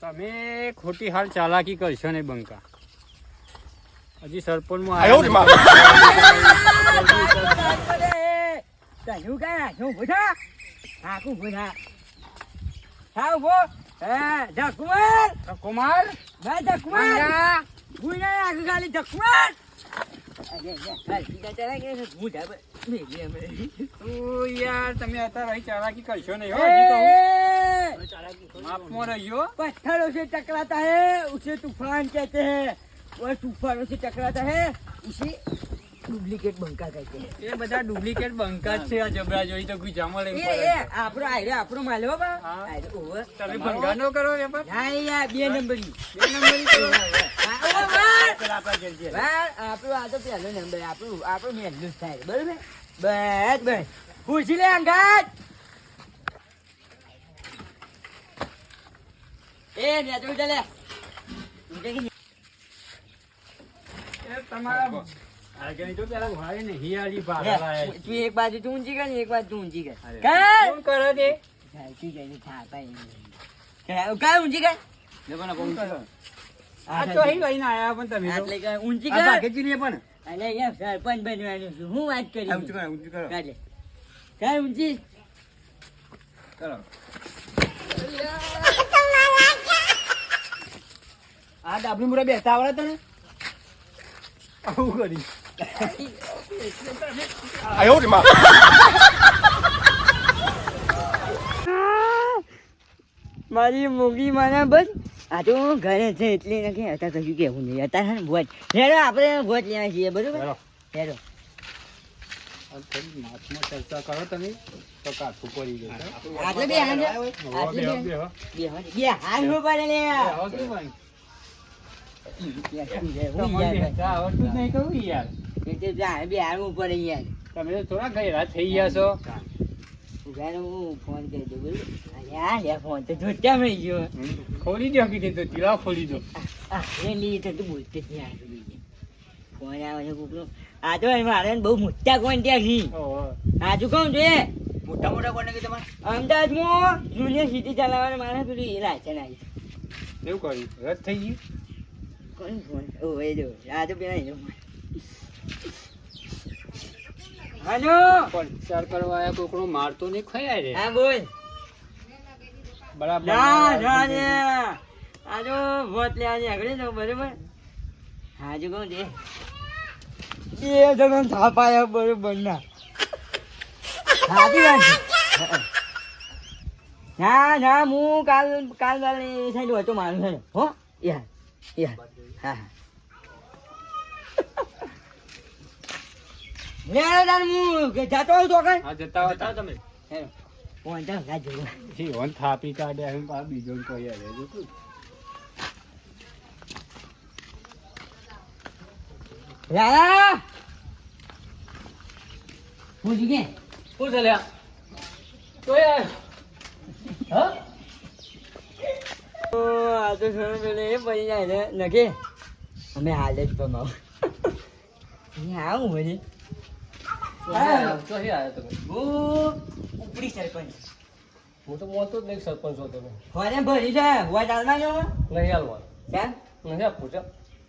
તમે ખોટી હાલ ચાલાકી કરશો ને બંકા. હજી સરપંચમાં આયો રે માં. તને કા શું ભૂઠા હાકું ભૂઠા હા ઊભો. હે જકુમાર કુમાર ભાઈ જકુમાર ભૂના આગળ ખાલી જકુમાર યાર તમે અત્યારે ચાલાકી કરશો નહીં હો હજી કહું માપમાં રહીયો पत्थरों से टकराता है उसे तूफान कहते हैं और तूफानों से टकराता है उसे डुप्लीकेट बंका कहते हैं એ બધા ડુપ્લિકેટ બંકા જ છે આ જબરા જોઈ તો ગુજામાં લઈ એ એ આપણો આયરો આપણો માલ હો બા હા. આયરો ઓવે તમે ભંગા નો કરો વેપાર ના યાર બે નંબરી બે નંબરી કરો. હા, ઓ વાર. પેલા આપણા ઘેર છે. વાર આપણો આ તો પહેલો નંબર આપણું આપણું મહેલું જ થાય બરોબર બસ બસ પૂછી લે અંગાત એ ને જોઈ ચાલે એ તમારા આગળ જો પેલા ભાઈ ને હિયાળી ભાડા લાયા છે. તું એક બાજુ તું ઊંચી કર ને એક બાજુ તું ઊંચી કર કોણ કરે તે? ચાલતી જઈને થાપા એને. કર કર ઊંચી કર કોણ કરે? આ તો અહીં લઈને આયા પણ તમે તો. આટલે કર આ કર ભાગેજી પણ. અલે યાર સરપંચ બનવાનું છું. હું વાત કરી આ કરો, ઊંચું કરો. કાલે કર ઊંચી? કરો. આ ડાબલી મુરા બેસતા આવડે તને? આવું કરી. આયો રે માં. મારી મૂગી મને બસ. આ તો ઘરે છે એટલે નથી હતા કશું કેવું નહીં. હતા ને ભોજ. હેરો આપણે ભોજ લેવા છીએ બરોબર? હેરો. નાચમાં ચર્ચા કરો તમે તો કાઠું પડી ગયું આટલે બે હાથ બે હાથ બે. હાથ પડે લે. છો છે મારે બહુ મોટા કોણ ત્યાં ઓહો. આજુ કહું છે મોટા મોટા કોને કે તમારે અમદાવાદમાં જુનિયર સિટી ચલાવવાના મારે એ લાયસન્સ આવી એવું કર્યું રદ થઈ ગયું કોણ ફોન ઓ એ જો તો પેલા એનો હાલો પ્રચાર કરવા આયા કોકનો મારતો નહીં ખયા રે. હા બોલ. બરાબર. ના ના ને. આ જો વોટ લેવાની આગળ તો બરોબર? હાજુ કહું દે. બે જગન થાપાયા બરોબર ના. હાજી વાત ના ના હું કાલ કાલ વાળી સાઈડ હતો મારું. હો યાર યાર હા. હા લે હું જતો આવું તો કઈ હા જતા હતા તમે હેલો ફોન તો થાપી બીજો જો પૂછી કે યાર હા? આ સર પેલે એ પડી જાય ને નકે અમે હાલ જ કમાવ અહીંયા આવું મને ઉપડી સરપંચ. હું તો મોતો જ નહીં સરપંચ હતો તમે ફોને ભરી છે. હોય ચાલવા જો. નહીં હાલવા. કેમ? નહીં આપું છે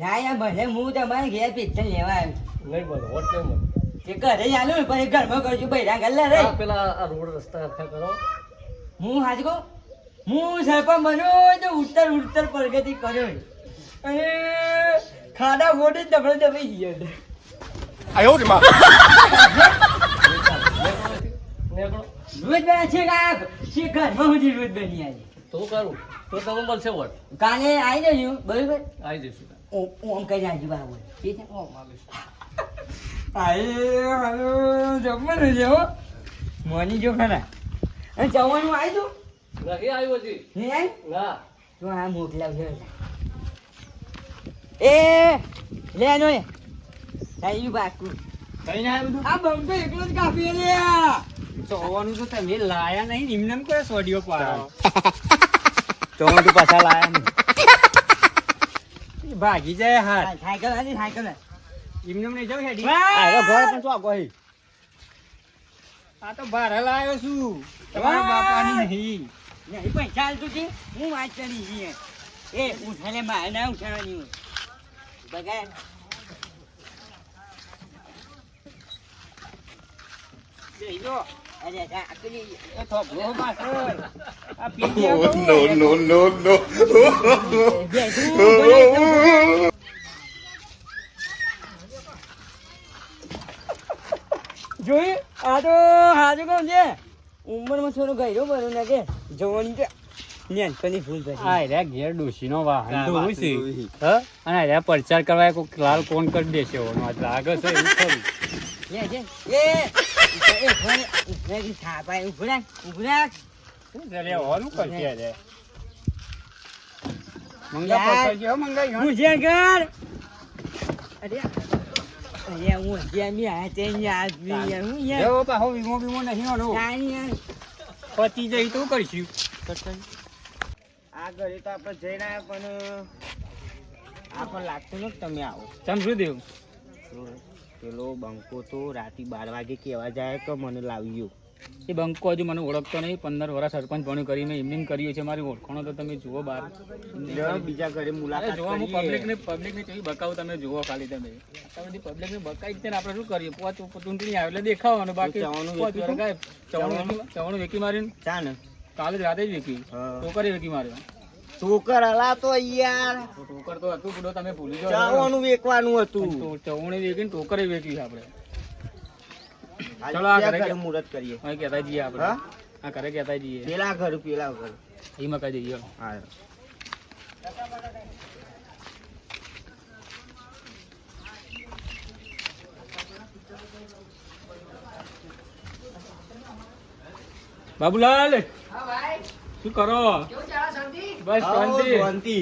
ના યાર ભલે હું તમારે ઘેર પેન્શન લેવા આવ્યો. નહીં બોલો વોટ નહીં તે ઘરે ચાલુ ને પછી ઘરમાં કરજો બૈરા ગલ્લા રે? પેલા આ રોડ રસ્તા હરખા કરો. હું હાજ કહું હું સરપંચ બન્યો તો ઉત્તર ઉત્તર પ્રગતિ કર્યો અને ખાડા મોટી દબડે દબાઈ ગયો આયો રે માં. નીકળો. રોજ બને છે કાક છે ઘરમાં સુધી રોજ બની આવી તો કરું. તો તમે મળશે વોટ કાલે આવી જજો બરાબર? આવી જઈશું. ઓ- ઓમ કઈ જાજો બાબુ. ઠીક છે? ઓમ હાલો જમવાનું છે હો. મોની જો ખરા. અને જવાનું આવી તું? નહીં આવ્યો હજી. નહીં આવી ના. તો આ મોકલાવજો. એ લે નો એ. બાકું. કઈ ના બધું આ બંકો એકલો જ કાપી લે ચોવાનું તો તમે લાયા નહીં નિમ્ન કરે સોડિયો પાડો. તો હું તું પાછા લાયા નહીં. ભાગી જાય હાથ. સાયકલ આની સાયકલ એમને નહીં જાવ હેડી. આ ઘર પણ શું કોઈ આ તો ભારે લાયો છું. તમારા બાપાની નહીં. નહીં પૈસા હાલતું છે હું વાત કરી એ ઉઠાલે મારે ના ઉઠાડવાની હોય. બગાડ થોભલો પાછળ. આ no, no, no. તો. આ તો હાજુ કોણ છે ઉંમરમાં થોડો ગયરો બનો લાગે જોવાની જવાની છે નેનપણની ભૂલ થઈ આ રે ઘેર ડોશીનો વાહન. હા, ધોવું વાસણ છે ધોવું અને રે પ્રચાર કરવા કોક લાલ કોણ કરી દેશે ઓનો. આ લાગે છે એવું ખરું. લે જે એ એ ભણે ઉભરાકી થાપાય ઉભરાક ઉભરે શું છે લે, ઓનું કરશે રે. મંગા યાર. પકડજે હો, મંગા. હું જે ઘર. અરે અરે હું આ તે યાદ હું યાર. વીમો બીમો નહીં ઓનો. પતી જઈ તો કરશું? આ ઘરે તો આપણે જઈને આવ્યા પણ આપણને લાગતું નથી તમે આવો. ચમ શું દેવું પેલો બંકો તો રાતે બાર વાગે કહેવા જાય તો મને લાવી ગયો એ બંકો હજુ મને ઓળખતો નહીં. પંદર વર્ષ સરપંચ ભણ્યું કરી મેં એમને કર્યું છે મારી ઓળખાણો તો તમે જુઓ બાર. બીજા ઘરે મુલાકાત જોવા હું કરીએ. પબ્લિક ને પબ્લિક ને કેવી બકાવું તમે? જુઓ ખાલી તમે. બધી પબ્લિક ને બકાઈ છે ને આપણે શું કરીએ? પોચ ચૂંટણી આવે એટલે દેખાવાનું બાકી ચવાણું. ચવાણું વેકી ચવાણું? ચા ને કાલે જ રાતે જ વેકી છોકરી વેકી માર્યો. ઠોકર હલા તો યાર ટોકર તો હતું પૂરો તમે ભૂલી જાઓ. ચાવાનું વેકવાનું હતું. ચવણી વેચી ને ટોકરે વેકી આપણે. ચલો આ ઘરે મુહૂર્ત કરીએ? હા કહેતા જઈએ આપણે. હા? આ ઘરે કહેતા જઈએ. પેલા ઘર પેલા ઘર. એમાં કહી જઈએ હા. બાબુલાલ શું કરો? બસ શાંતિ. શાંતિ.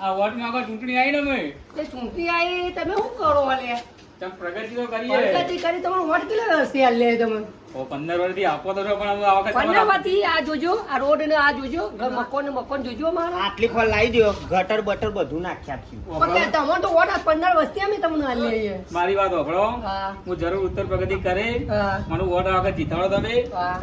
આ વોટ આગળ ચૂંટણી આવી ને અમે. ચૂંટણી આવી તમે શું કરો અલે તમે પ્રગતિ તો કરીએ. પ્રગતિ કરી તમારો વોટ કેટલા હશે લે તમે? પંદર વર્ષથી આપો તો પણ આ વખત જોજો આ રોડ ને આ જોજો મકોન ને મકોન જોજો મારા. આટલી ફળ લાવી દો ગટર બટર બધું નાખ્યા થયું પણ તો વોટ પંદર વર્ષથી અમે તમને હાલ મારી વાત સાંભળો હું. જરૂર ઉત્તર પ્રગતિ કરે. મને વોટ આ વખત જીતાડો તમે.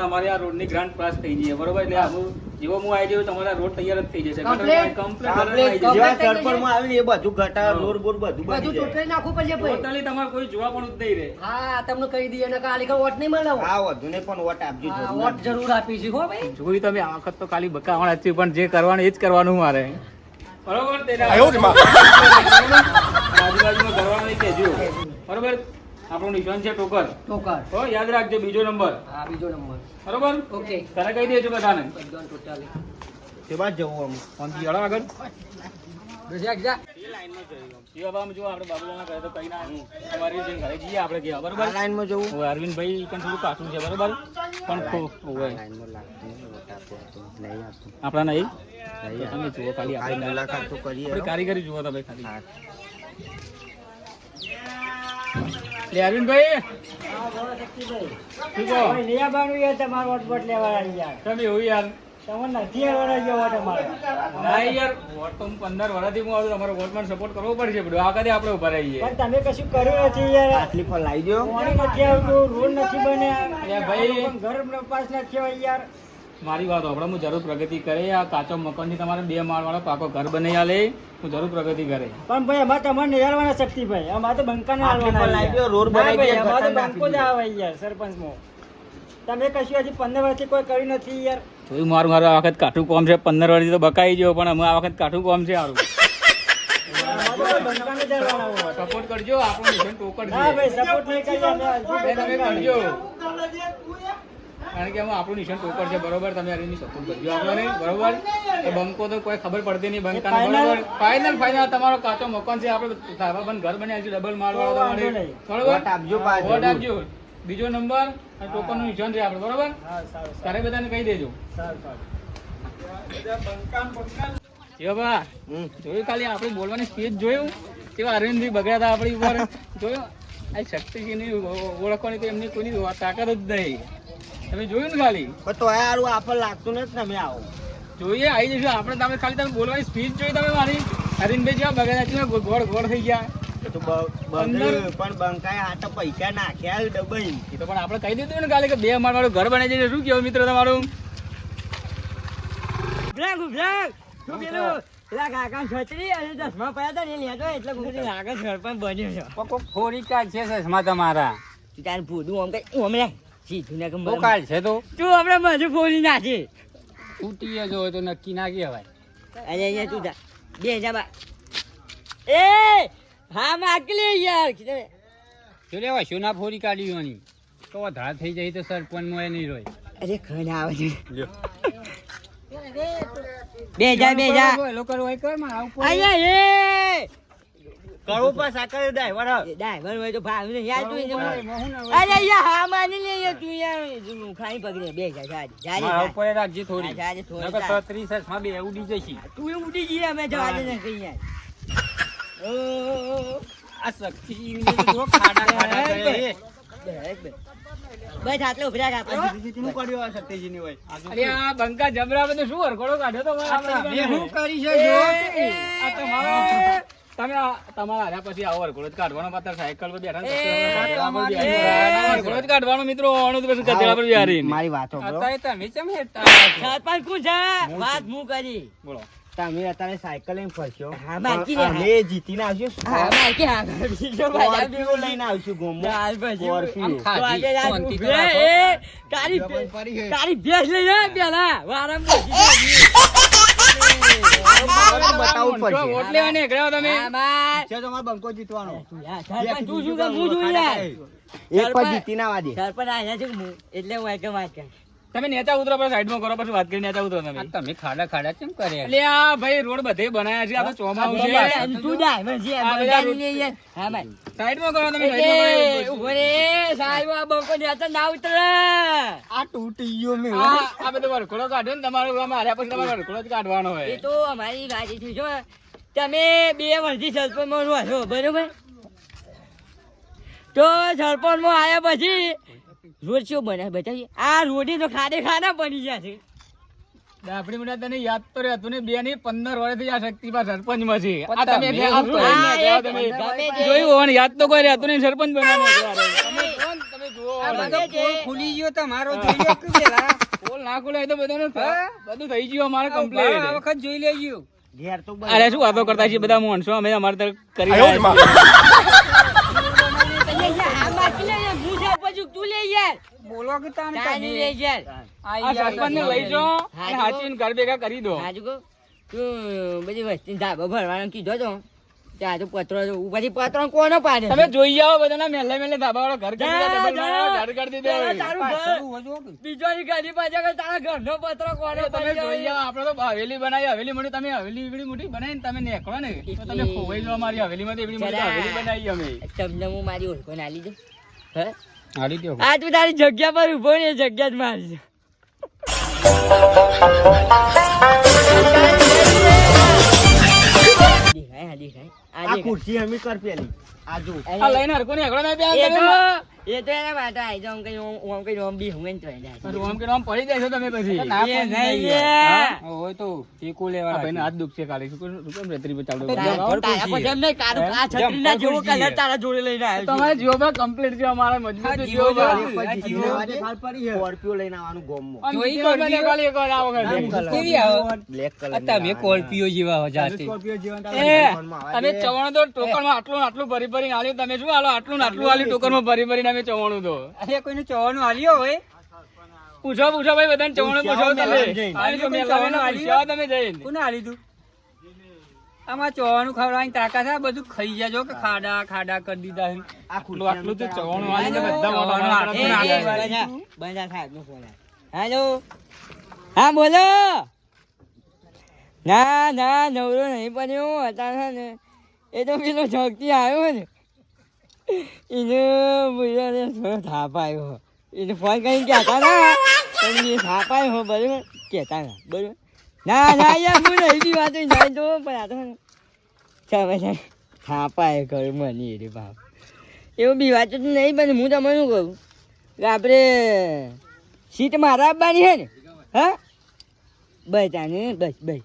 તમારી આ રોડની ગ્રાન્ટ પાસ થઈ જઈએ બરોબર? એટલે હું જેવો હું આવી જાઉં તમારા રોડ તૈયાર જ થઈ જશે. કમ્પ્લીટ આપણે જશે. જેવા આવીને એ બધું ગટર રોડ બોર બધું બધું ટોટલી નાખવું પડશે ટોટલી તમારે કોઈ જોવા પણ જ નહીં રહે. હા તમને કહી દઈએ ને કાલે વોટ નહીં મળે હા વધુ ને પણ વોટ આપજો વોટ જરૂર આપીશું હો ભાઈ. જોઈ તમે આ વખત તો ખાલી બકાવાના જ છે પણ જે કરવાનું એ જ કરવાનું મારે. બરોબર. આજુબાજુમાં કરવાનું કહેજો બરોબર? આપણું નિશાન છે ટોકર. ટોકર. હો યાદ રાખજો બીજો નંબર. હા બીજો નંબર. બરોબર? ઓકે. તને કહી દેજો બધાને. બધાને ટોટલી તેમાં જવું અમે ફોનથી હળો આગળ જા જા. એ લાઈનમાં જો આપણે બાબુલાના ઘરે તો કઈ ના તમારી જઈને ઘરે જઈએ આપણે ગયા બરોબર? લાઈનમાં જવું? હવે અરવિંદભાઈ પણ થોડું કાચું છે બરોબર? પણ ખો- લાઈનમાં લાગતું નહીં, વોટ આપો તો નહીં આપતું. આપણા નહીં? નહીં તમે જુઓ ખાલી ખાલી આપણે મુલાકાત તો કરીએ આપણી કારીગરી જુઓ તમે ખાલી. હા. લે અરવિંદભાઈ. શું કહો? તમારો વોટ વોટ લેવા યાર. તમે એવું યાર. તમને નથી આવવાના જો વોટ અમારો ના યાર વોટ તો હું પંદર વર્ષથી હું આવું. તમારો વોટમાં સપોર્ટ કરવો પડશે બધું. આ કદે આપણે ઊભા રહીએ? પણ તમે કશું કર્યું નથી યાર. આટલી ફળ લાવી દો. પાણી નથી આવતું રોડ નથી બન્યા. ભાઈ. ઘર પાસ નથી હોય યાર. મારી વાત આપણે હું જરૂર પ્રગતિ કરે. આ કાચો મકાનથી તમારે બે માળ વાળો પાકો ઘર બનાવી આલે. હું જરૂર પ્રગતિ કરે. પણ ભાઈ અમારે તમારે નિહાળવાના શક્તિ ભાઈ. અમારે તો બંકા ને રોડ બનાવી અમારે તો બંકો જ આવે યાર સરપંચ તમે કશું હજી પંદર વર્ષથી કોઈ કર્યું નથી યાર. જોયું મારું મારું આ વખત કાઠું કોમ છે પંદર વર્ષથી તો બકાઈ ગયો પણ અમે આ વખત કાઠું કોમ છે સારું અમારે તો બંકાને જ હાલવાના હોય. સપોર્ટ કરજો આપણું નિશાન ટોકર ના ભાઈ સપોર્ટ નહીં કરીએ અમે હજુ બે તમે કરજો. કારણ કે અમે આપણું નિશાન ટોકર છે બરોબર? તમે આની સપોર્ટ કરજો. આપણને બરોબર? એ બંકો તો કોઈ ખબર પડતી નહીં બંકા? બરોબર? ફાઇનલ ફાઇનલ તમારો કાચો મકાન છે આપણે ધાબા બંધ ઘર બન્યા છે ડબલ માળ વાળો તમારે. આપજો વોટ આપજો. બીજો નંબર અને ટોકનનું નિશાન છે આપણે બરોબર? તારે બધાને કહી દેજો. સારું સારું. બા હમ. જોયું ખાલી આપણે બોલવાની સ્પીચ જોયું? કેવા અરવિંદભાઈ બગડ્યા હતા આપણી ઉપર? જોયું? આ શક્તિજીની ઓળખવાની તો એમની કોઈની તાકાત જ નહીં. તમે જોયું ને ખાલી? પણ તો યાર આપણને લાગતું નથી તમે આવો. જોઈએ આવી જશું આપણે તમે ખાલી તમે બોલવાની સ્પીચ જોઈ તમે મારી. અરવિંદભાઈ જેવા બગડ્યા છે ગોળ ગોળ થઈ ગયા. તો બ- અંદર- બંધ પણ બંકાએ આ તો પૈસા નાખ્યા ડબાઈ એ તો પણ આપણે કહી દીધું ને કાલે કે બે માળ વાળું ઘર બને છે શું કેવું મિત્ર તમારું? ઉભરાક ઉભરાક તું પેલું પેલા કાકા છત્રી અને ચશ્મા પડ્યા હતા ને લેતો એટલે કુકડી લાગે સરપંચ બન્યો છે. કોક ફોરી કાઢ છે સસમા તમારા. તું તાર ભૂદું આમ કઈ ઓમ સીધું ને બહુ કાઢ છે તો? તું હમણાં બધું ફોડી નાખી. તૂટી જો તો નક્કી ના કહેવાય. અરે અહીંયા તું જા. બે જા બા. એ! હા માકલી યાર. શું લેવા? શું ના ફોરી કાઢી તો વધારે થઈ જાય તો સરપંચ મોય નહીં રોય. અરે ખણ આવે છે. બે જા બે જા. લોકો રોય કરમાં આવું અહીંયા એ! કરો પા સાકર ડ્રાઈવર ડ્રાઈવર હોય તો ભાવ નહીં યાર તું અરે યાર હા માની લે યાર તું યાર. ખાઈ પકડે બે જા જા જા મારા ઉપર રાખજે થોડી. જા જા થોડી નકર તાર. છત્રીસ સસમા બે ઉડી જશી. તું એ ઉડી જઈએ અમે જવા દે ને કઈ યાર. આ શક્તિ જો ખાડા ખાડા કરે. તમે તમારો હાર્યા પછી આવો હરખડો જ કાઢવાનો સાયકલ પર બેઠા જ કાઢવાનો મિત્રો. મારી વાતો તમે કોણ છે. વાત હું કરી. બોલો. તમે અત્યારે સાયકલ લઈને ફરશો. અમે જીતીને આવશું. હા મારકી હા બીજો બાજા સ્કોર્પિયો લઈને આવશું તારી ભેંસ લઈ જા પેલા. વારમ બતાવવું પડશે. વોટ લેવા નીકળ્યા તમે. છે તમારો બંકો જીતવાનો. તું શું કામ હું જોઈ યાર એક પણ સરપંચ- જીતીને આવવા સરપંચ આયા છે એટલે હું આકે વાત કર. તમે નેચા ઉતરો પર સાઈડમાં કરો પછી વાત કરી નેચા ઉતરો તમે. તમે ખાડા ખાડા કેમ કરે એટલે આ ભાઈ રોડ બધે બનાયા છે આ તો ચોમાસું છે. તું લઈ યાર. હા ભાઈ. સાઈડમાં કરો તમે એ, સાઈડમાં કરો. ઊભો રે સાહેબ આ બંકો નેચા ના ઉતરે. આ તૂટી ગયો મે. આ બધો વરખડો કાઢ્યો ને તમારો ગામ હાર્યા પછી તમારે વરખોડો જ કાઢવાનો એ તો અમારી વાત છે જો. તમે બે વર્ષથી સરપંચમાં રહો છો બરોબર? તો સરપંચમાં આવ્યા પછી રોડ શું બને બતાવીએ આ રોડી તો ખાડે ખાના બની ગયા છે. આપણી મને તને યાદ તો રહેતું ને બે ની પંદર વર્ષથી આ શક્તિમાં સરપંચમાં છે. આ તમે જોયું હોય યાદ તો કોઈ રહેતું નહીં સરપંચ બનવાનો. બધે ખુલી ગયો તમારો જોઈ લો કે પેલા પોલ ના ખુલે તો બધાને બધું થઈ ગયું અમારે કમ્પ્લીટ આ વખત જોઈ લેજો. ઘેર તો અરે શું વાતો કરતા છીએ બધા માણસો? અમે અમારે તરફ કરી યાર બોલો કે તાને યાર આ લઈ અને હાચવીને ઘર ભેગા કરી દો. હાજુ તું બધી વસ્તી ધાબો ભરવાનો કીધો તો. ત્યાં તો પત્રો ઉપરથી પત્રો કોનો પાડે તમે જોઈ આવો બધાના મેલે મેલે ઘર જા, જા. ઘર કે? તારા ઘરનો પત્રો કોનો તમે જોઈ આપણે તો હવેલી બનાવી હવેલી મળી તમે હવેલી એવડી મોટી બનાવીને તમે નીકળો ને. તો તમે ખોવાઈ જાઓ મારી હવેલીમાં તો એવડી મોટી. હવેલી બનાવી અમે. તમને હું મારી ઓળખો ના લીધે હે? આ તું તારી જગ્યા પર ઊભો ને જગ્યા જ મારી દેખાય આ આ ખુરશી અમે કર પેલી. આ જો આ લઈને હરકો નીકળો ને બે એ તો એ તો એના માટે આવી જાઉં કઈ હું હું કઈ રોમ બી હું તો જાય આમ કે આમ પડી જાય છો તમે પછી. એ નહીં હોય તો ટેકો લેવા ભાઈને હાથ દુખશે કાલે. શું કેમ રેતરી પર ચાલતો તારા તારા પછી. નહીં, કારું આ છત્રીના જેવો colour તારા જોડે લઈને આવ્યો છું. તમારે કમ્પ્લીટ છે અમારા મજબૂત જીવો સ્કોર્પિયો લઈને આવવાનું એક વાર કેવી આવે બ્લેક કલર તમે જાતે એ તમે ચવાણું તો ટોકરમાં આટલું આટલું ભરી ભરીને આલ્યું. તમે શું હાલો આટલું ને આટલું આલ્યું ટોકરમાં ભરી ભરીને અમે ચવાણું તો અરે કોઈને ચવાણું આલ્યો હોય? પૂછો પૂછો ભાઈ બધાને ચવાણું પૂછો તમે. તમે જઈને. કોને આલી તું? આમાં ચવાણું ખવડાવવાની તાકાત છે બધું ખાઈ જાજો કે ખાડા ખાડા કરી દીધા છે. આ આટલું આટલું તો ચવાણું આલીને બધા બંધા. હેલો. હા બોલો. ના ના નવરો નહીં બન્યો. અત્યારે ને એ તો પેલો જગતી આવ્યો ને એને ભૂયાને થોડો થાપ આવ્યો એને ફોન કરીને કહેતા ના પણ એ થાપ આવ્યો બરાબર? કહેતા ના બરાબર? ના ના, યાર, હું નહીં વાતો નહીં તો પણ આ તો ચાલે થાપ આવ્યો કહ્યું મને રે બાપ. એવું બી વાત નહીં બને હું તમને શું કહું? કે આપણે સીટ મારા આપવાની છે ને, હા? બસ, આને બસ બસ.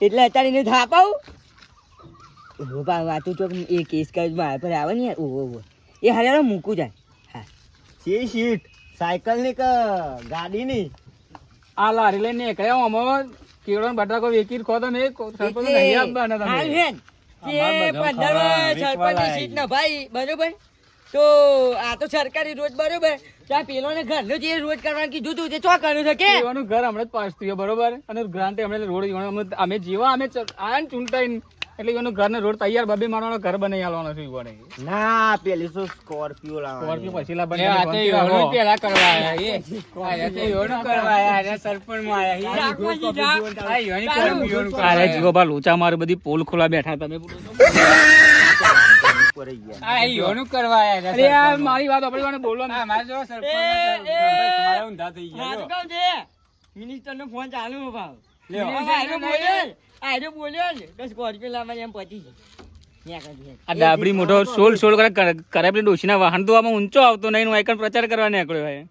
એટલે અત્યારે થાપ આવું? ઓહો બા વાતું તો એ કેસ કાજ મારા પર આવે ને ઓહો ઓહો. એ હારે મૂકું જાય. હા. સી સીટ? સાયકલની કે ગાડી ની? આ લારી લઈને નીકળ્યા આમાં. કેળો ને બટાકો વેકી જ ખો તો નહીં સરપંચ નહીં આપવાના તમે. સીટ ના. ભાઈ બરોબર? તો આ તો સરકારી રોજ બરોબર? ત્યાં પેલો ને ઘરનો જે રોજ કરવાનું કીધું તું તે ચો કર્યું છે કે? એવાનું ઘર હમણાં જ પાસ થયું બરોબર? અને ગ્રાન્ટ હમણાં રોડ અમે- અમે જીવા અમે ચ- આયા ચૂંટાઈને. એટલે એનું ઘર ને રોડ તૈયાર બબે મારવાનો ઘર બનાવી આલવાનો છે ઈવાને. ના પેલી તો સ્કોર્પિયો સ્કોર્પિયો પછી લા બને આ તે લાવવાની પેલા કરવા આયા એ આ તે યોનું કરવા આયા ને સરપણમાં આયા. આ યોની કરવા યોનું કાલે જીવો બા લોચા માર બધી પોલ ખોલા બેઠા તમે યોનું મારી વાત બોલવા મારે જો સરપંચ ઊંધા થઈ ગયા મિનિસ્ટર નો ફોન ચાલુ ભાવ. આયરો બોલ્યો ને, બસ સ્કોર્પિયો લાવવાની એમ પતી. આ ડાબડી મોટો સોલ સોલ કરે કરે પેલી ડોશીના વાહન તો આમાં ઊંચો આવતો નહીં હું આઈકન પ્રચાર કરવા નીકળ્યો હું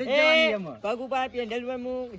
એ, પગ ઉપર પેન્ડલ પર હું